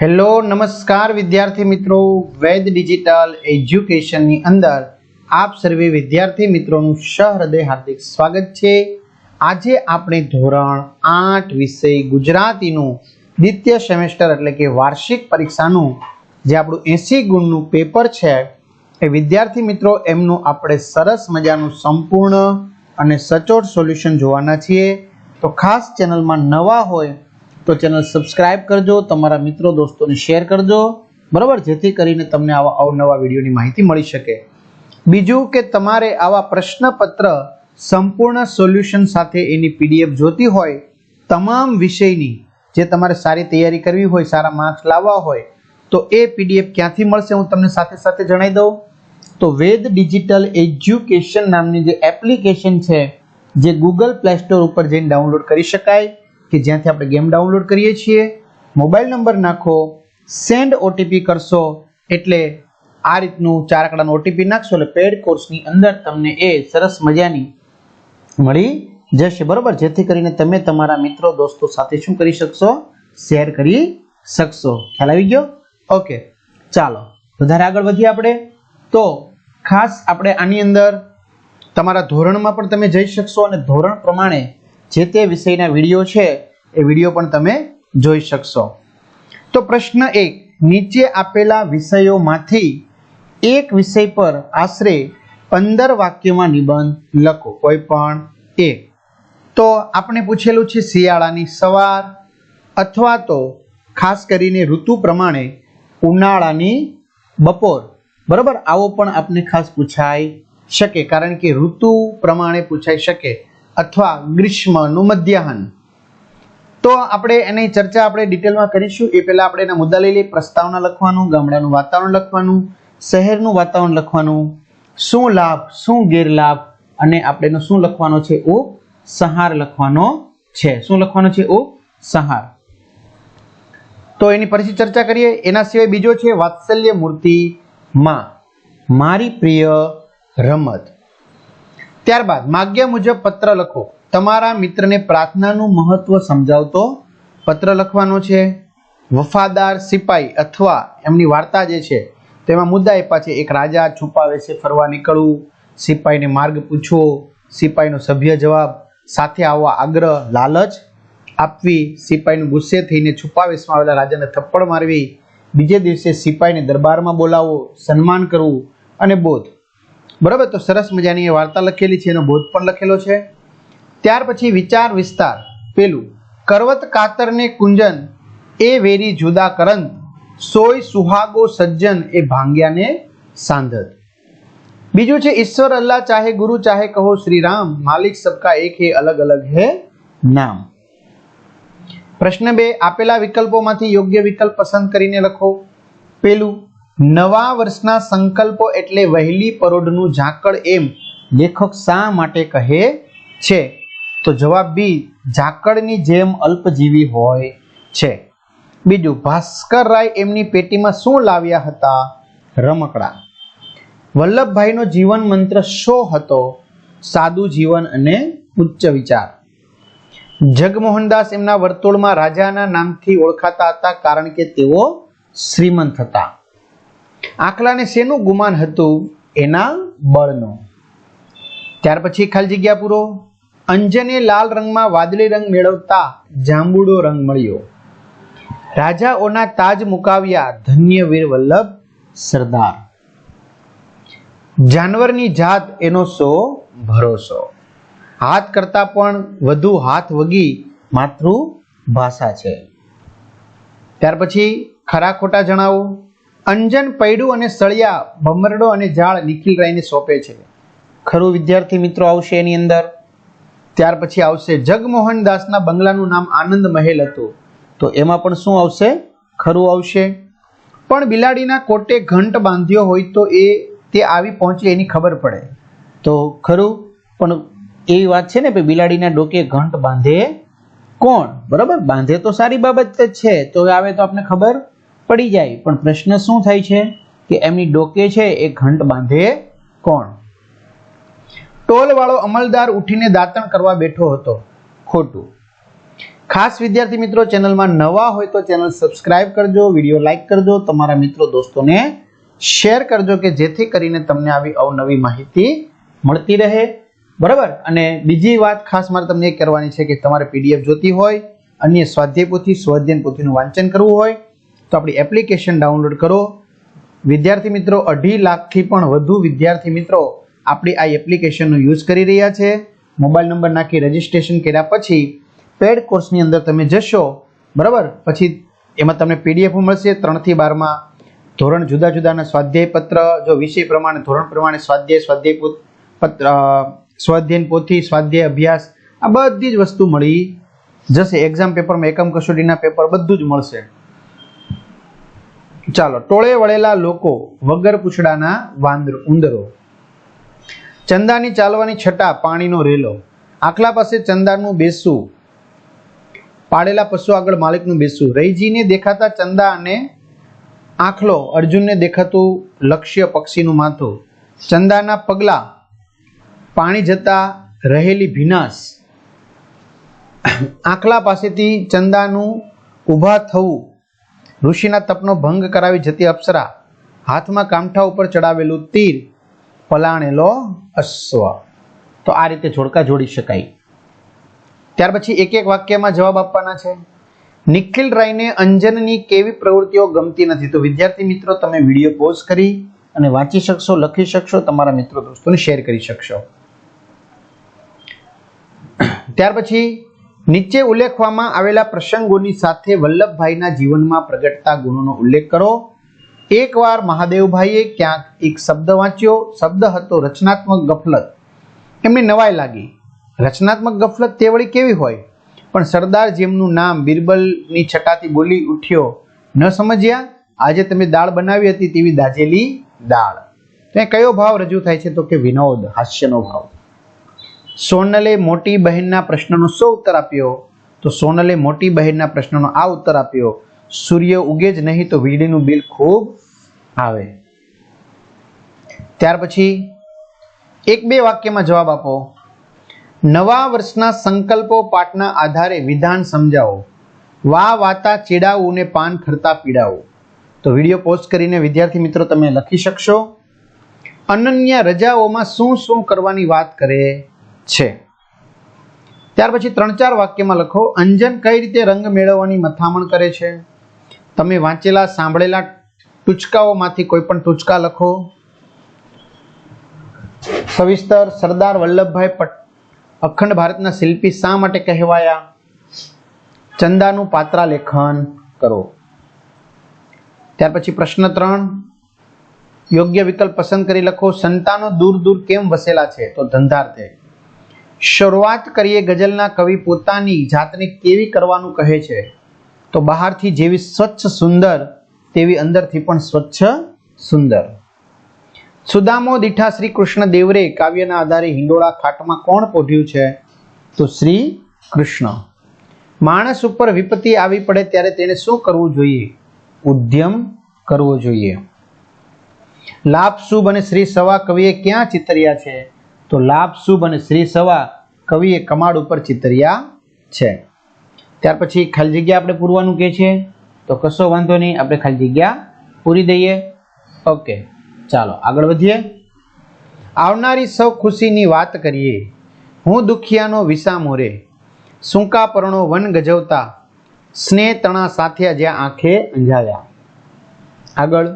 Hello, નમસ્કાર વિદ્યાર્થી મિત્રો. વેદ ડિજિટલ એજ્યુકેશનની અંદર આપ સર્વે વિદ્યાર્થી મિત્રોનું સહૃદય હાર્દિક સ્વાગત છે. આજે આપણે ધોરણ આઠ વિષય ગુજરાતીનું દ્વિતીય સેમેસ્ટર એટલે કે વાર્ષિક પરીક્ષાનું જે આપણું એંસી ગુણનું પેપર છે, એ વિદ્યાર્થી મિત્રો એમનું આપણે સરસ મજાનું સંપૂર્ણ અને સચોટ સોલ્યુશન જોવાના છીએ. તો ખાસ ચેનલમાં નવા હોય તો ચેનલ સબસ્ક્રાઇબ કરજો, તમારા મિત્રો, દોસ્તોને શેર કરજો. બરાબર? જેથી કરીને તમને આવા અવનવા વિડીયોની માહિતી મળી શકે. બીજું કે તમારે આવા પ્રશ્નપત્ર સંપૂર્ણ સોલ્યુશન સાથે એની પીડીએફ જોતી હોય, તમામ વિષયની જે તમારે સારી તૈયારી કરવી હોય, સારા માર્ક્સ લાવવા હોય, તો એ પીડીએફ ક્યાંથી મળશે હું તમને સાથે સાથે જણાવી દઉં. તો વેદ ડિજિટલ એજ્યુકેશન નામની જે એપ્લિકેશન છે, જે ગૂગલ પ્લે સ્ટોર ઉપર જઈને ડાઉનલોડ કરી શકાય. કે જ્યાંથી આપણે ગેમ ડાઉનલોડ કરીએ છીએ, મોબાઈલ નંબર નાખો, સેન્ડ ઓટીપી કરશો, એટલે આ રીતનું ચાર આંકડાનો ઓટીપી નાખશો એટલે પેડ કોર્સની અંદર તમને એ સરસ મજાની મળી જશે. બરોબર? જેથી કરીને તમે તમારા મિત્રો, દોસ્તો સાથે શું કરી શકશો? શેર કરી શકશો. ખ્યાલ આવી ગયો? ઓકે, ચાલો. વધારે આગળ વધીએ આપણે. તો ખાસ આપણે આની અંદર તમારા ધોરણમાં પણ તમે જઈ શકશો અને ધોરણ પ્રમાણે જે તે વિષયના વીડિયો છે, એ વીડિયો પણ તમે જોઈ શકશો. તો પ્રશ્ન એક, નીચે આપેલા વિષયોમાંથી એક વિષય પર આશરે પંદર વાક્યમાં નિબંધ લખો, કોઈ પણ એક. તો આપણે પૂછેલું છે શિયાળાની સવાર અથવા તો ખાસ કરીને ઋતુ પ્રમાણે ઉનાળાની બપોર. બરાબર? આવો પણ આપને ખાસ પૂછાઈ શકે, કારણ કે ઋતુ પ્રમાણે પૂછાઈ શકે. અથવા ગ્રીષ્મનું મધ્યાહન. તો આપણે એની ચર્ચા આપણે ડિટેલમાં કરીશું. એ પહેલા આપણે એના મુદ્દા લઈ લઈએ. પ્રસ્તાવના લખવાનું, ગામડાનું વાતાવરણ લખવાનું, શહેરનું વાતાવરણ લખવાનું, શું લાભ, શું ગેરલાભ, અને આપણે શું લખવાનો છે? ઓ સહાર લખવાનો છે. શું લખવાનો છે? ઓ સહાર. તો એની પછી ચર્ચા કરીએ. એના સિવાય બીજો છે, વાત્સલ્ય મૂર્તિ માં. મારી પ્રિય રમત. ત્યારબાદ માગ્યા મુજબ પત્ર લખો. તમારા મિત્રને પ્રાર્થનાનું મહત્વ સમજાવતો પત્ર લખવાનો છે. વફાદાર સિપાઈ અથવા એમની વાર્તા જે છે તેમાં મુદ્દા આપ્યા છે. એક રાજા છુપાવે છે, ફરવા નીકળવું. સિપાઈને માર્ગ પૂછવો સિપાઈનો સભ્ય જવાબ, સાથે આવવા આગ્રહ, લાલચ આપવી. સિપાઈનું ગુસ્સે થઈને છુપાવેશમાં આવેલા રાજાને થપ્પડ મારવી. બીજે દિવસે સિપાઈને દરબારમાં બોલાવવો સન્માન કરવું અને બોધ. બરાબર? તો સરસ મજાની એ વાર્તા લખેલી છે, એનો બોધ પણ લખેલો છે. ત્યાર પછી વિચાર વિસ્તાર. પેલું, કરવત કાતરને કુંજન, એ વેરી જુદા કરંત સોય સુહાગો સજ્જન, એ ભાંગ્યાને સાંધત. બીજું છે, ઈશ્વર અલ્લાહ ચાહે ગુરુ, ચાહે કહો શ્રી રામ, માલિક સબકા એક હે, અલગ અલગ હે નામ. પ્રશ્ન બે, આપેલા વિકલ્પોમાંથી યોગ્ય વિકલ્પ પસંદ કરીને લખો. પેલું નવા વર્ષના સંકલ્પો એટલે વહેલી પરોઢનું ઝાકળ એમ લેખક શા માટે કહે છે? તો જવાબ બી, ઝાકળની જેમ અલ્પજીવી હોય છે. બીજું, ભાસ્કર રાય એમની પેટીમાં શું લાવ્યા હતા? રમકડા. વલ્લભભાઈનો જીવન મંત્ર શો હતો? સાદું જીવન અને ઉચ્ચ વિચાર. જગમોહનદાસ એમના વર્તુળમાં રાજાના નામથી ઓળખાતા હતા કારણ કે તેઓ શ્રીમંત હતા. આખલાને શેનું ગુમાન હતું? એના બળનું. ત્યાર પછી ખાલી જગ્યા પૂરો. અંજને લાલ રંગમાં વાદળી રંગ મેળવતા જાંબુડો રંગ મળ્યો. રાજાઓના તાજ મુકાવ્યા ધન્ય વીર વલ્લભ સરદાર. જાનવરની જાત એનો સો ભરોસો. હાથ કરતા પણ વધુ હાથ વગી માતૃભાષા છે. ત્યાર પછી ખરા ખોટા જણાવો. અંજન પૈડું અને સળિયા ભમરડો અને ઝાડ નિખિલ રાયને સોંપે છે. ખરું વિદ્યાર્થી મિત્રો આવશે એની અંદર? ત્યાર પછી આવશે જગમોહન દાસના બંગલાનું નામ આનંદ મહેલ હતું. તો એમાં પણ શું આવશે? ખરું આવશે. પણ બિલાડીના કોટે ઘંટ બાંધ્યો હોય તો એ તે આવી પહોંચે એની ખબર પડે. તો ખરું પણ એવી વાત છે ને કે બિલાડીના ડોકે ઘંટ બાંધે કોણ? બરાબર બાંધે તો સારી બાબત જ છે. તો આવે તો આપણે ખબર? પડી જાય. પણ પ્રશ્ન શું થાય છે? કે એમની ડોકે છે, એ ઘંટ બાંધે કોણ? ટોલ વાળો અમલદાર ઉઠીને દાંતણ કરવા બેઠો હતો, ખોટું. ખાસ વિદ્યાર્થી મિત્રો, ચેનલમાં નવા હોય તો ચેનલ સબસ્ક્રાઇબ કરજો, વીડિયો લાઈક કરજો, તમારા મિત્રો દોસ્તોને શેર કરજો કે જેથી કરીને તમને આવી અવનવી માહિતી મળતી રહે. બરાબર? અને બીજી વાત ખાસ મારે તમને એ કરવાની છે કે તમારે પીડીએફ જોતી હોય, અન્ય સ્વાધ્યાય પોથી સ્વાધ્યાયન પોથીનું વાંચન કરવું હોય તો આપણી એપ્લિકેશન ડાઉનલોડ કરો. વિદ્યાર્થી મિત્રો, અઢી લાખથી પણ વધુ વિદ્યાર્થી મિત્રો આપણી આ એપ્લિકેશનનો યુઝ કરી રહ્યા છે. મોબાઈલ નંબર નાખી રજીસ્ટ્રેશન કર્યા પછી પેડ કોર્સની અંદર તમે જશો. બરાબર? પછી એમાં તમને પીડીએફ મળશે ત્રણથી બારમાં ધોરણ જુદા જુદાના સ્વાધ્યાય પત્ર, જો વિષય પ્રમાણે, ધોરણ પ્રમાણે સ્વાધ્યાય સ્વાધ્યાય પત્ર સ્વાધ્યાયન પોથી સ્વાધ્યાય અભ્યાસ, આ બધી જ વસ્તુ મળી જશે. એક્ઝામ પેપરમાં એકમ કસોટીના પેપર બધું જ મળશે. ચાલો, ટોળે વળેલા લોકો વગર પૂછડાના વાંદર ઉંદરો. ચંદાની ચાલવાની છટા પાણીનો રેલો. આખલા પાસે ચંદાનું બેસવું પાડેલા પશુ આગળ માલિકનું બેસવું રહીજીને દેખાતા ચંદા અને આખલો અર્જુનને દેખાતું લક્ષ્ય પક્ષીનું માથું. ચંદાના પગલા પાણી જતા રહેલી ભીનાશ. આખલા પાસેથી ચંદાનું ઊભા થવું ઋષિના તપનો ભંગ કરાવી જતી અપ્સરા હાથમાં કામઠા ઉપર ચડાવેલું તીર પલાણેલો અશ્વ. તો આ રીતે જોડકા જોડી શકાય. ત્યાર પછી એક એક વાક્યમાં જવાબ આપવાના છે. નિખિલ રાયને અંજનની કેવી પ્રવૃત્તિઓ ગમતી નથી? તો વિદ્યાર્થી મિત્રો, તમે વીડિયો પોઝ કરી અને વાંચી શકશો, લખી શકશો, તમારા મિત્રો દોસ્તોને શેર કરી શકશો. ત્યાર પછી નીચે ઉલ્લેખવામાં આવેલા પ્રસંગોની સાથે વલ્લભભાઈના જીવનમાં પ્રગટતા ગુણોનો ઉલ્લેખ કરો. એકવાર મહાદેવભાઈએ ક્યાંક એક શબ્દ વાંચ્યો. શબ્દ હતો રચનાત્મક ગફલત. એમને નવાઈ લાગી. રચનાત્મક ગફલત તે વળી કેવી હોય? પણ સરદાર જેમનું નામ બિરબલની છટાથી બોલી ઉઠ્યો. ન સમજ્યા? આજે તમે દાળ બનાવી હતી તેવી દાજેલી દાળ. તે કયો ભાવ રજૂ થાય છે તો કે વિનોદ, હાસ્યનો ભાવ? સોનલે મોટી બહેનના પ્રશ્નનો શું ઉત્તર આપ્યો? તો સોનલે મોટી બહેનના પ્રશ્નનો આ ઉત્તર આપ્યો, સૂર્ય ઉગે જ નહીં તો વીજળીનું બિલ ખૂબ આવે. ત્યાર પછી એક બે વાક્યમાં જવાબ આપો. નવા વર્ષના સંકલ્પો પાઠના આધારે વિધાન સમજાવો. વા વાતા ચેડાવું ને પાન ખરતા પીડાવું. તો વીડિયો પોસ્ટ કરીને વિદ્યાર્થી મિત્રો તમે લખી શકશો. અનન્ય રજાઓમાં શું શું કરવાની વાત કરે? છે. ત્યાર પછી ત્રણ ચાર વાક્યમાં લખો, અંજન કઈ રીતે રંગ મેળવવાની મથામણ કરે છે? તમે વાંચેલા, સાંભળેલા ટૂચકાઓમાંથી કોઈ પણ ટૂચકા લખો. સવિસ્તર, સરદાર વલ્લભભાઈ અખંડ ભારતના શિલ્પી શા માટે કહેવાયા? ચંદાનું પાત્રા લેખન કરો. ત્યાર પછી પ્રશ્ન ત્રણ, યોગ્ય વિકલ્પ પસંદ કરી લખો. સંતાનો દૂર દૂર કેમ વસેલા છે? તો ધંધાર્થે. શરૂઆત કરીએ ગઝલના કવિ પોતાની જાતને કેવી કરવાનું કહે છે? તો બહારથી જેવી સ્વચ્છ સુંદર, તેવી અંદરથી પણ સ્વચ્છ સુંદર. સુદામો દીઠા શ્રી કૃષ્ણ દેવરે કાવ્યના આધારે હિંડોળા ખાટમાં કોણ પોઢ્યું છે? તો શ્રી કૃષ્ણ. માણસ ઉપર વિપત્તિ આવી પડે ત્યારે તેને શું કરવું જોઈએ? ઉદ્યમ કરવો જોઈએ. લાભ શુભ અને શ્રી સવા કવિએ ક્યાં ચિતર્યા છે? તો લાભ શુભ અને શ્રી સવા કવિએ કમાડ ઉપર ચિતર્યા છે. ત્યાર પછી ખાલી જગ્યા આપણે પૂરવાનું કે છે? તો કશો વાંધો નહીં, આપણે ખાલી જગ્યા પૂરી દઈએ. ઓકે, ચાલો, આગળ વધીએ. આવનારી સૌ ખુશીની વાત કરીએ. હું દુખિયાનો વિસા મોરે. સૂંકા પરણો વન ગજવતા. સ્નેહ તણા સાથિયા જ્યાં આંખે અંજાવ્યા. આગળ.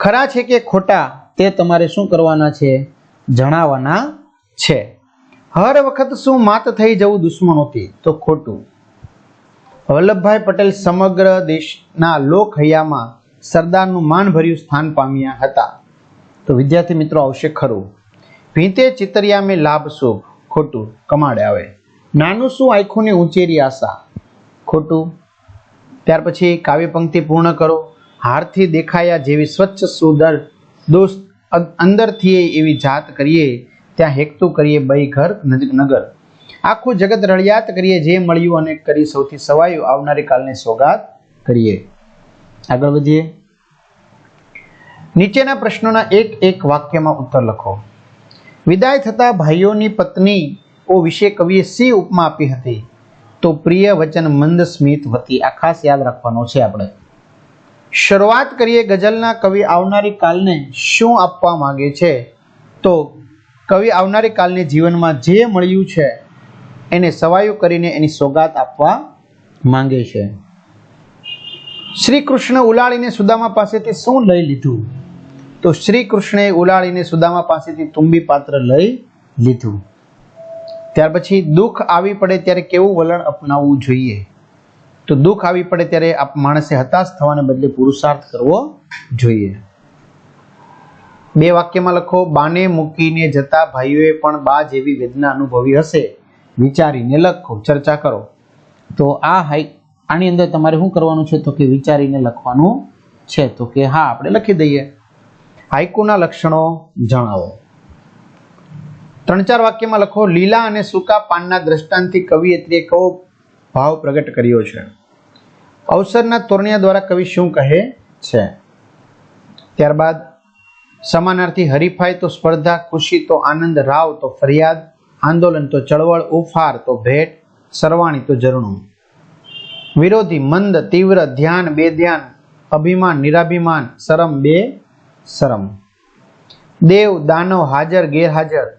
ખરા છે કે ખોટા? તે તમારે શું કરવાના છે? જણાવવાના છે. હર વખત શું માત થઈ જવું દુશ્મનોથી? તો ખોટું. વલ્લભભાઈ પટેલ સમગ્ર દેશના લોકહૈયામાં સરદારનું માનભર્યું સ્થાન પામ્યા હતા. તો વિદ્યાર્થી મિત્રો, આવશે ખરું. ભીતે ચિતરિયા મેં લાભ શુભ. ખોટું. કમાડે આવે. નાનું શું આંખોની ઉંચેરી આશા? ખોટું. ત્યાર પછી કાવ્ય પંક્તિ પૂર્ણ કરો. હારથી દેખાયા જેવી સ્વચ્છ સુંદર દોસ્ત અંદરથી એવી જાત કરીએ, ત્યાં હેકતું કરીએ બઈ ઘર નગર. આખું જગત રળિયાત કરીએ, જે મળ્યું અને કરી સૌથી સવાયું, આવનારી કાલને સોગાત કરીએ. આગળ વધીએ. નીચેના પ્રશ્નોના એક એક વાક્યમાં ઉત્તર લખો. વિદાય થતા ભાઈઓની પત્નીઓ વિશે કવિએ સી ઉપમા આપી હતી? તો પ્રિય વચન મંદ સ્મિત વતી, આ ખાસ યાદ રાખવાનો છે આપણે. શરૂઆત કરીએ ગઝલના કવિ આવનારી કાલને શું આપવા માંગે છે? તો કવિ આવનારી કાલને જીવનમાં જે મળ્યું છે, એને સવાયું કરીને એની સોગાત આપવા માંગે છે. શ્રી કૃષ્ણ ઉલાળીને સુદામા પાસેથી શું લઈ લીધું? તો શ્રી કૃષ્ણે ઉલાળીને સુદામા પાસેથી તુંબી પાત્ર લઈ લીધું. ત્યાર પછી દુઃખ આવી પડે ત્યારે કેવું વલણ અપનાવવું જોઈએ? તો દુઃખ આવી પડે ત્યારે આપ માણસે હતાશ થવાને બદલે પુરુષાર્થ કરવો જોઈએ. બે વાક્યમાં લખો, બાને મૂકીને જતા ભાઈઓએ પણ બા જેવી વેદના અનુભવી હશે. વિચારીને લખો, ચર્ચા કરો. તો આ હાઈ, આની અંદર તમારે શું કરવાનું છે? તો કે વિચારીને લખવાનું છે. તો કે હા, આપણે લખી દઈએ. હાઈકુના લક્ષણો જણાવો. ત્રણ ચાર વાક્યમાં લખો, લીલા અને સૂકા પાનના દ્રષ્ટાંતથી કવિયત્રીએ કવો ભાવ પ્રગટ કર્યો છે. અવસરના તોરણિયા દ્વારા કવિ શું કહે છે? ત્યારબાદ, સમાનાર્થી હરીફાઈ તો સ્પર્ધા, ખુશી તો આનંદ, રાવ તો ફરિયાદ, આંદોલન તો ચળવળ, ઉફાર તો ભેટ, સરવાણી તો ઝરણું. વિરોધી મંદ, તીવ્ર ધ્યાન બે ધ્યાન અભિમાન, નિરાભિમાન, શરમ, બે શરમ. દેવ, દાનવ, હાજર, ગેરહાજર.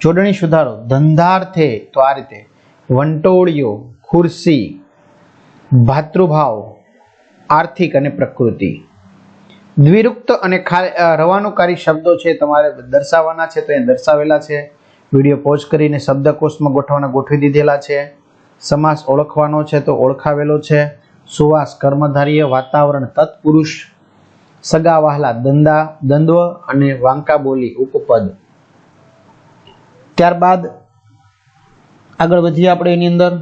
જોડણી સુધારો, ધંધાર્થે તો આ રીતે. વંટોળિયો, ખુરશી ભાતૃભાવ, આર્થિક અને પ્રકૃતિ. દ્વિરુક્ત અને રવાનુકારી શબ્દો છે તમારે દર્શાવવાના છે, તો એ દર્શાવેલા છે. વીડિયો પોઝ કરીને શબ્દકોશમાં ગોઠવવાના ગોઠવી દીધેલા છે. સમાસ ઓળખવાનો છે તો ઓળખાવેલો છે. સુવાસ કર્મધારીય, વાતાવરણ તત્પુરુષ સગા વહાલા દંદા, દંદવ અને વાંકા બોલી ઉપપદ. ત્યારબાદ આગળ વધીએ આપણે એની અંદર.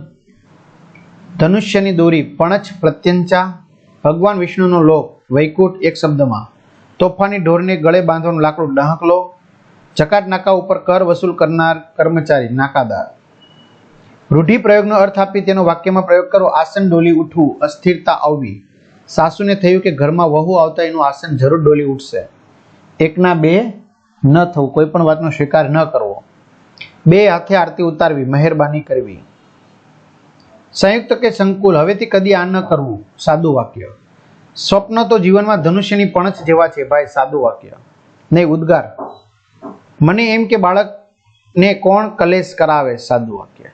ધનુષ્યની દોરી પણચ પ્રત્યંચા. ભગવાન વિષ્ણુનો લોક વૈકુંઠ એક શબ્દમાં. તોફાની ઢોરને ગળે બાંધવાનું લાકડું ડહાકલો ચકાટ નાકા ઉપર કર વસૂલ કરનાર કર્મચારી નાકાદાર. રૂઢિ પ્રયોગનો અર્થ આપી તેનો વાક્યમાં પ્રયોગ કરો, આસન ડોલી ઉઠવું, અસ્થિરતા આવવી. સાસુને થયું કે ઘરમાં વહુ આવતા એનું આસન જરૂર ડોલી ઉઠશે. એકના બે ન થવું, કોઈ પણ વાતનો સ્વીકાર ન કરવો. બે હાથે આરતી ઉતારવી, મહેરબાની કરવી. સંયુક્ત કે સંકુલ, હવેથી કદી આ ન કરવું. સાદું વાક્ય. સ્વપ્ન તો જીવનમાં ધનુષ્યની પણછ જેવા છે ભાઈ, સાદું વાક્ય. નહીં ઉદ્ગાર. મને એમ કે બાળકને કોણ કલેશ કરાવે? સાદું વાક્ય.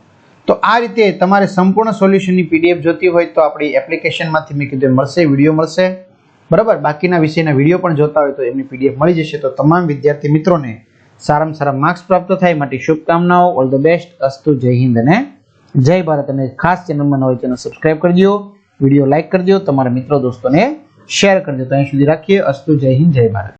તો આ રીતે તમારે સંપૂર્ણ સોલ્યુશનની પીડીએફ જોતી હોય તો આપણી એપ્લિકેશનમાંથી મેં કીધું મળશે, વીડિયો મળશે. બરાબર? બાકીના વિષયના વીડિયો પણ જોતા હોય તો એમની પીડીએફ મળી જશે. તો તમામ વિદ્યાર્થી મિત્રોને સારામાં સારા માર્ક્સ પ્રાપ્ત થાય. માટે શુભકામનાઓ. All the best. અસ્તુ, જય હિન્દ અને જય ભારત અને ખાસ ચેનલમાં નવી ચેનલ સબસ્ક્રાઇબ કરજો વીડિયો લાઇક કરજો તમારા મિત્રો, દોસ્તોને શેર કરજો તો અહીં સુધી રાખીએ. અસ્તુ, જય હિન્દ, જય ભારત.